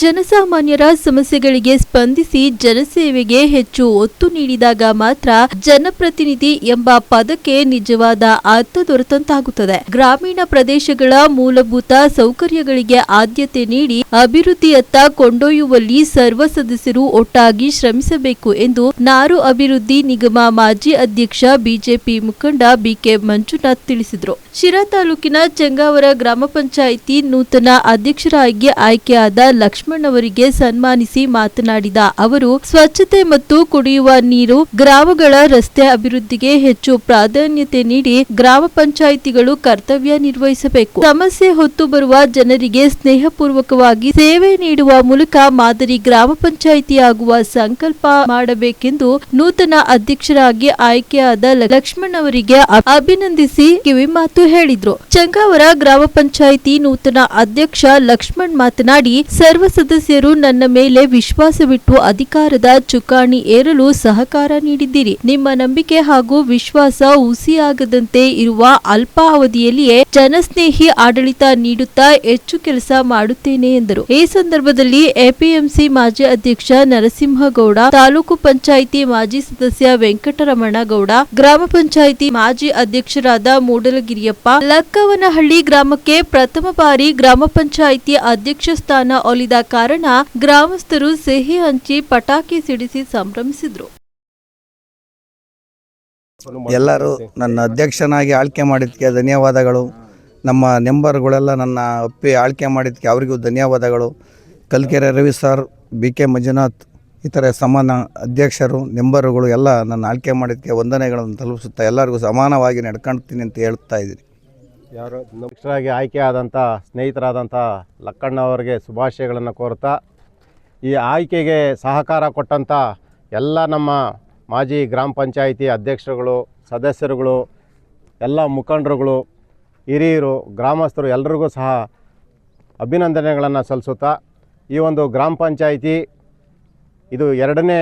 ಜನಸಾಮಾನ್ಯರ ಸಮಸ್ಯೆಗಳಿಗೆ ಸ್ಪಂದಿಸಿ ಜನಸೇವೆಗೆ ಹೆಚ್ಚು ಒತ್ತು ನೀಡಿದಾಗ ಮಾತ್ರ ಜನಪ್ರತಿನಿಧಿ ಎಂಬ ಪದಕ್ಕೆ ನಿಜವಾದ ಅರ್ಥ ದೊರೆತಂತಾಗುತ್ತದೆ. ಗ್ರಾಮೀಣ ಪ್ರದೇಶಗಳ ಮೂಲಭೂತ ಸೌಕರ್ಯಗಳಿಗೆ ಆದ್ಯತೆ ನೀಡಿ ಅಭಿವೃದ್ಧಿಯತ್ತ ಕೊಂಡೊಯ್ಯುವಲ್ಲಿ ಸರ್ವ ಸದಸ್ಯರು ಒಟ್ಟಾಗಿ ಶ್ರಮಿಸಬೇಕು ಎಂದು ನಾರು ಅಭಿವೃದ್ಧಿ ನಿಗಮ ಮಾಜಿ ಅಧ್ಯಕ್ಷ ಬಿಜೆಪಿ ಮುಖಂಡ ಬಿಕೆ ಮಂಜುನಾಥ್ ತಿಳಿಸಿದರು. ಶಿರಾ ತಾಲೂಕಿನ ಚೆಂಗಾವರ ಗ್ರಾಮ ಪಂಚಾಯಿತಿ ನೂತನ ಅಧ್ಯಕ್ಷರಾಗಿ ಆಯ್ಕೆಯಾದ ಲಕ್ಷ್ಮಣ್ ಅವರಿಗೆ ಸನ್ಮಾನಿಸಿ ಮಾತನಾಡಿದ ಅವರು, ಸ್ವಚ್ಛತೆ ಮತ್ತು ಕುಡಿಯುವ ನೀರು ಗ್ರಾಮಗಳ ರಸ್ತೆ ಅಭಿವೃದ್ಧಿಗೆ ಹೆಚ್ಚು ಪ್ರಾಧಾನ್ಯತೆ ನೀಡಿ ಗ್ರಾಮ ಪಂಚಾಯಿತಿಗಳು ಕರ್ತವ್ಯ ನಿರ್ವಹಿಸಬೇಕು. ಸಮಸ್ಯೆ ಹೊತ್ತು ಬರುವ ಜನರಿಗೆ ಸ್ನೇಹಪೂರ್ವಕವಾಗಿ ಸೇವೆ ನೀಡುವ ಮೂಲಕ ಮಾದರಿ ಗ್ರಾಮ ಪಂಚಾಯಿತಿಯಾಗುವ ಸಂಕಲ್ಪ ಮಾಡಬೇಕೆಂದು ನೂತನ ಅಧ್ಯಕ್ಷರಾಗಿ ಆಯ್ಕೆಯಾದ ಲಕ್ಷ್ಮಣ್ ಅವರಿಗೆ ಅಭಿನಂದಿಸಿ ಕಿವಿಮಾತು ಹೇಳಿದ್ರು. ಚಂಗಾವರ ಗ್ರಾಮ ಪಂಚಾಯಿತಿ ನೂತನ ಅಧ್ಯಕ್ಷ ಲಕ್ಷ್ಮಣ್ ಮಾತನಾಡಿ, ಸರ್ವ ಸದಸ್ಯರು ನನ್ನ ಮೇಲೆ ವಿಶ್ವಾಸವಿಟ್ಟು ಅಧಿಕಾರದ ಚುಕ್ಕಾಣಿ ಏರಲು ಸಹಕಾರ ನೀಡಿದ್ದೀರಿ. ನಿಮ್ಮ ನಂಬಿಕೆ ಹಾಗೂ ವಿಶ್ವಾಸ ಹುಸಿಯಾಗದಂತೆ ಇರುವ ಅಲ್ಪಾವಧಿಯಲ್ಲಿಯೇ ಜನಸ್ನೇಹಿ ಆಡಳಿತ ನೀಡುತ್ತಾ ಹೆಚ್ಚು ಕೆಲಸ ಮಾಡುತ್ತೇನೆ ಎಂದರು. ಈ ಸಂದರ್ಭದಲ್ಲಿ ಎಪಿಎಂಸಿ ಮಾಜಿ ಅಧ್ಯಕ್ಷ ನರಸಿಂಹಗೌಡ, ತಾಲೂಕು ಪಂಚಾಯಿತಿ ಮಾಜಿ ಸದಸ್ಯ ವೆಂಕಟರಮಣಗೌಡ, ಗ್ರಾಮ ಪಂಚಾಯಿತಿ ಮಾಜಿ ಅಧ್ಯಕ್ಷರಾದ ಮೂಡಲಗಿರಿಯಪ್ಪ, ಲಕ್ಕವನಹಳ್ಳಿ ಗ್ರಾಮಕ್ಕೆ ಪ್ರಥಮ ಬಾರಿ ಗ್ರಾಮ ಪಂಚಾಯಿತಿ ಅಧ್ಯಕ್ಷ ಸ್ಥಾನ ಒಲಿದ ಕಾರಣ ಗ್ರಾಮಸ್ಥರು ಸಿಹಿ ಹಂಚಿ ಪಟಾಕಿ ಸಿಡಿಸಿ ಸಂಭ್ರಮಿಸಿದ್ರು. ಎಲ್ಲರೂ ನನ್ನ ಅಧ್ಯಕ್ಷನಾಗಿ ಆಳ್ಕೆ ಮಾಡಿದ್ದಕ್ಕೆ ಧನ್ಯವಾದಗಳು. ನಮ್ಮ ನೆಂಬರ್ಗಳೆಲ್ಲ ನನ್ನ ಒಪ್ಪಿ ಆಳ್ಕೆ ಮಾಡಿದ್ದಕ್ಕೆ ಅವರಿಗೂ ಧನ್ಯವಾದಗಳು. Kalkere Ravi sir B K Manjunath, ಇತರೆ ಸಮಾನ ಅಧ್ಯಕ್ಷರು, ನೆಂಬರುಗಳು ಎಲ್ಲ ನನ್ನ ಆಳ್ಕೆ ಮಾಡಿದ್ದಕ್ಕೆ ವಂದನೆಗಳನ್ನು ತಲುಪಿಸುತ್ತಾ ಎಲ್ಲರಿಗೂ ಸಮಾನವಾಗಿ ನಡ್ಕೊಳ್ತೀನಿ ಅಂತ ಹೇಳ್ತಾ ಇದ್ದೀನಿ. ಯಾರು ಅಧ್ಯಕ್ಷರಾಗಿ ಆದಂಥ ಸ್ನೇಹಿತರಾದಂಥ ಲಕ್ಕಣ್ಣ ಅವರಿಗೆ ಶುಭಾಶಯಗಳನ್ನು ಕೋರುತ್ತಾ ಈ ಆಯ್ಕೆಗೆ ಸಹಕಾರ ಕೊಟ್ಟಂಥ ಎಲ್ಲ ನಮ್ಮ ಮಾಜಿ ಗ್ರಾಮ ಪಂಚಾಯಿತಿ ಅಧ್ಯಕ್ಷರುಗಳು, ಸದಸ್ಯರುಗಳು, ಎಲ್ಲ ಮುಖಂಡರುಗಳು, ಹಿರಿಯರು, ಗ್ರಾಮಸ್ಥರು ಎಲ್ರಿಗೂ ಸಹ ಅಭಿನಂದನೆಗಳನ್ನು ಸಲ್ಲಿಸುತ್ತಾ ಈ ಒಂದು ಗ್ರಾಮ ಪಂಚಾಯಿತಿ ಇದು ಎರಡನೇ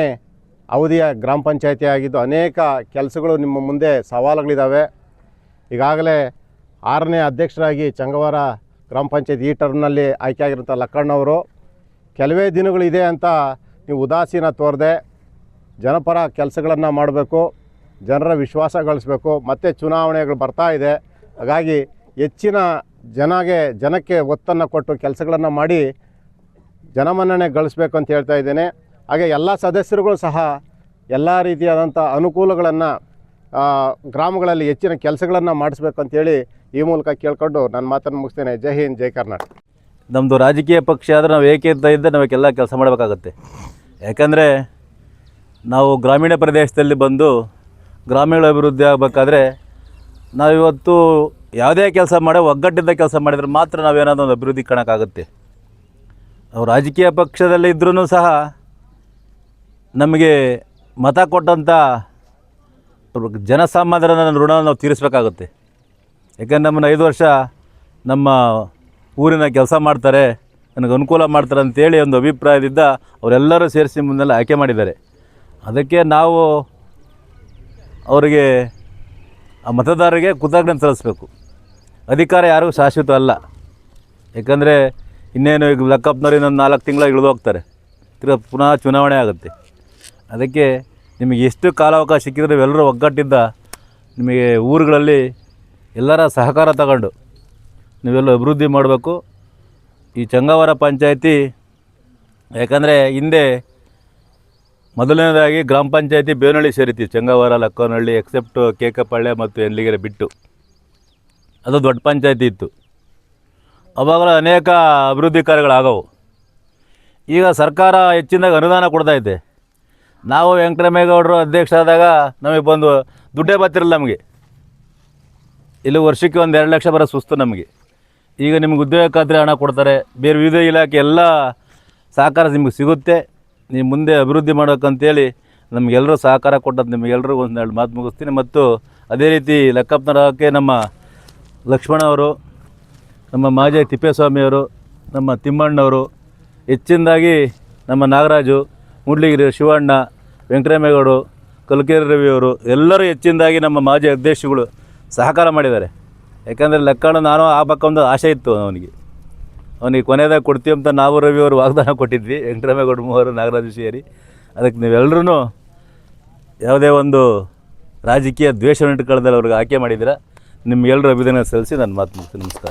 ಅವಧಿಯ ಗ್ರಾಮ ಪಂಚಾಯಿತಿ ಆಗಿದ್ದು ಅನೇಕ ಕೆಲಸಗಳು ನಿಮ್ಮ ಮುಂದೆ ಸವಾಲುಗಳಿದ್ದಾವೆ. ಈಗಾಗಲೇ ಆರನೇ ಅಧ್ಯಕ್ಷರಾಗಿ ಚಂಗವಾರ ಗ್ರಾಮ ಪಂಚಾಯತ್ ಈ ಟರ್ಮ್ನಲ್ಲಿ ಆಯ್ಕೆಯಾಗಿರೋಂಥ ಲಕ್ಕಣ್ಣವರು ಕೆಲವೇ ದಿನಗಳಿದೆ ಅಂತ ನೀವು ಉದಾಸೀನ ತೋರದೆ ಜನಪರ ಕೆಲಸಗಳನ್ನು ಮಾಡಬೇಕು, ಜನರ ವಿಶ್ವಾಸ ಗಳಿಸ್ಬೇಕು, ಮತ್ತು ಚುನಾವಣೆಗಳು ಬರ್ತಾ ಇದೆ. ಹಾಗಾಗಿ ಹೆಚ್ಚಿನ ಜನಗೆ, ಜನಕ್ಕೆ ಒತ್ತನ್ನು ಕೊಟ್ಟು ಕೆಲಸಗಳನ್ನು ಮಾಡಿ ಜನಮನ್ನಣೆ ಗಳಿಸ್ಬೇಕು ಅಂತ ಹೇಳ್ತಾ ಇದ್ದೇನೆ. ಹಾಗೆ ಎಲ್ಲ ಸದಸ್ಯರುಗಳು ಸಹ ಎಲ್ಲ ರೀತಿಯಾದಂಥ ಅನುಕೂಲಗಳನ್ನು ಗ್ರಾಮಗಳಲ್ಲಿ ಹೆಚ್ಚಿನ ಕೆಲಸಗಳನ್ನು ಮಾಡಿಸ್ಬೇಕು ಅಂತೇಳಿ ಈ ಮೂಲಕ ಕೇಳ್ಕೊಂಡು ನನ್ನ ಮಾತನ್ನು ಮುಗಿಸ್ತೇನೆ. ಜೈ ಹಿಂದ್, ಜೈ ಕರ್ನಾಟಕ. ನಮ್ಮದು ರಾಜಕೀಯ ಪಕ್ಷ ಆದರೆ ನಾವು ಏಕೀಯತೆ ಇದ್ದರೆ ನಾವೆಲ್ಲ ಕೆಲಸ ಮಾಡಬೇಕಾಗತ್ತೆ. ಯಾಕಂದರೆ ನಾವು ಗ್ರಾಮೀಣ ಪ್ರದೇಶದಲ್ಲಿ ಬಂದು ಗ್ರಾಮೀಣ ಅಭಿವೃದ್ಧಿ ಆಗಬೇಕಾದ್ರೆ ನಾವಿವತ್ತು ಯಾವುದೇ ಕೆಲಸ ಮಾಡಿ ಒಗ್ಗಟ್ಟಿಂದ ಕೆಲಸ ಮಾಡಿದರೆ ಮಾತ್ರ ನಾವೇನಾದರೂ ಒಂದು ಅಭಿವೃದ್ಧಿ ಕಾಣೋಕ್ಕಾಗುತ್ತೆ. ನಾವು ರಾಜಕೀಯ ಪಕ್ಷದಲ್ಲಿ ಇದ್ರೂ ಸಹ ನಮಗೆ ಮತ ಕೊಟ್ಟಂಥ ಜನಸಾಮಾನ್ಯರ ಋಣವನ್ನು ನಾವು ತೀರಿಸಬೇಕಾಗುತ್ತೆ. ಯಾಕಂದ್ರೆ ನಮ್ಮನ್ನು ಐದು ವರ್ಷ ನಮ್ಮ ಊರಿನ ಕೆಲಸ ಮಾಡ್ತಾರೆ, ನನಗೆ ಅನುಕೂಲ ಮಾಡ್ತಾರೆ ಅಂತೇಳಿ ಒಂದು ಅಭಿಪ್ರಾಯದಿಂದ ಅವರೆಲ್ಲರೂ ಸೇರಿಸಿ ಮುಂದೆಲ್ಲ ಆಯ್ಕೆ ಮಾಡಿದ್ದಾರೆ. ಅದಕ್ಕೆ ನಾವು ಅವರಿಗೆ ಆ ಮತದಾರರಿಗೆ ಕೃತಜ್ಞತೆ ಸಲ್ಲಿಸಬೇಕು. ಅಧಿಕಾರ ಯಾರಿಗೂ ಶಾಶ್ವತ ಅಲ್ಲ. ಯಾಕಂದರೆ ಇನ್ನೇನು ಈಗ ಲೆಕ್ಕಪ್ಪನವ್ರು ಇನ್ನೊಂದು ನಾಲ್ಕು ತಿಂಗಳ ಇಳಿದು ಹೋಗ್ತಾರೆ. ತಿರ್ಗ ಪುನಃ ಚುನಾವಣೆ ಆಗುತ್ತೆ. ಅದಕ್ಕೆ ನಿಮಗೆ ಎಷ್ಟು ಕಾಲಾವಕಾಶ ಸಿಕ್ಕಿದ್ರೆ ಎಲ್ಲರೂ ಒಗ್ಗಟ್ಟಿದ್ದ ನಿಮಗೆ ಊರುಗಳಲ್ಲಿ ಎಲ್ಲರ ಸಹಕಾರ ತಗೊಂಡು ನೀವೆಲ್ಲ ಅಭಿವೃದ್ಧಿ ಮಾಡಬೇಕು. ಈ ಚಂಗಾವರ ಪಂಚಾಯತಿ ಯಾಕಂದರೆ ಹಿಂದೆ ಮೊದಲನೇದಾಗಿ ಗ್ರಾಮ ಪಂಚಾಯತಿ ಬೇವನಹಳ್ಳಿ ಸೇರಿತಿ ಚಂಗಾವರ, ಲಕ್ಕನಹಳ್ಳಿ, ಎಕ್ಸೆಪ್ಟ್ ಕೇಕಪಾಳ್ಯ ಮತ್ತು ಎಲ್ಲಿಗೆರೆ ಬಿಟ್ಟು. ಅದು ದೊಡ್ಡ ಪಂಚಾಯತಿ ಇತ್ತು. ಅವಾಗಲೂ ಅನೇಕ ಅಭಿವೃದ್ಧಿ ಕಾರ್ಯಗಳಾಗವು. ಈಗ ಸರ್ಕಾರ ಹೆಚ್ಚಿನದಾಗಿ ಅನುದಾನ ಕೊಡ್ತಾ ಇದೆ. ನಾವು ವೆಂಕಟರಾಮೇಗೌಡರು ಅಧ್ಯಕ್ಷ ಆದಾಗ ನಮಗೆ ಬಂದು ದುಡ್ಡೇ ಬರ್ತಿರಲ್ಲ ನಮಗೆ. ಇಲ್ಲಿ ವರ್ಷಕ್ಕೆ ಒಂದು ಎರಡು ಲಕ್ಷ ಬರೋ ಸುಸ್ತು ನಮಗೆ. ಈಗ ನಿಮ್ಗೆ ಉದ್ಯೋಗ ಖಾತ್ರಿ ಹಣ ಕೊಡ್ತಾರೆ, ಬೇರೆ ವಿವಿಧ ಇಲಾಖೆ ಎಲ್ಲ ಸಹಕಾರ ನಿಮಗೆ ಸಿಗುತ್ತೆ. ನೀವು ಮುಂದೆ ಅಭಿವೃದ್ಧಿ ಮಾಡೋಕ್ಕಂತೇಳಿ ನಮಗೆಲ್ಲರೂ ಸಹಕಾರ ಕೊಟ್ಟದ್ದು ನಿಮಗೆಲ್ಲರೂ ಒಂದೆರಡು ಮಾತು ಮುಗಿಸ್ತೀನಿ. ಮತ್ತು ಅದೇ ರೀತಿ ಲೆಕ್ಕಪ್ಪನರಕ್ಕೆ ನಮ್ಮ ಲಕ್ಷ್ಮಣ ಅವರು, ನಮ್ಮ ಮಾಜಿ ತಿಪ್ಪೇಸ್ವಾಮಿಯವರು ನಮ್ಮ ತಿಮ್ಮಣ್ಣವರು, ಹೆಚ್ಚಿನದಾಗಿ ನಮ್ಮ ನಾಗರಾಜು ಮುಡ್ಲಿಗಿರಿ ಶಿವಣ್ಣ ವೆಂಕಟರಾಮೇಗೌಡರು ಕಲ್ಕೇರಿ ರವಿಯವರು ಎಲ್ಲರೂ ಹೆಚ್ಚಿನದಾಗಿ ನಮ್ಮ ಮಾಜಿ ಅಧ್ಯಕ್ಷಗಳು ಸಹಕಾರ ಮಾಡಿದ್ದಾರೆ. ಯಾಕಂದರೆ ಲೆಕ್ಕಣ್ಣ ನಾನು ಆ ಪಕ್ಕ ಒಂದು ಆಸೆ ಇತ್ತು ಅವನಿಗೆ. ಅವನಿಗೆ ಕೊನೆಯದಾಗ ಕೊಡ್ತೀವಿ ಅಂತ ನಾವು ರವಿ ಅವರು ವಾಗ್ದಾನ ಕೊಟ್ಟಿದ್ವಿ, ವೆಂಕಟರಾಮೇಗೌಡ ಮೂವರು, ನಾಗರಾಜ ಸೇರಿ ಅದಕ್ಕೆ ನೀವೆಲ್ಲರೂ ಯಾವುದೇ ಒಂದು ರಾಜಕೀಯ ದ್ವೇಷವನ್ನು ಇಟ್ಕೊಳ್ಳದಲ್ಲಿ ಅವ್ರಿಗೆ ಆಯ್ಕೆ ಮಾಡಿದ್ದೀರಾ? ನಿಮ್ಗೆಲ್ಲರೂ ಅಭಿನಂದನೆ ಸಲ್ಲಿಸಿ ನಾನು ಮಾತು ನಮಸ್ಕಾರ.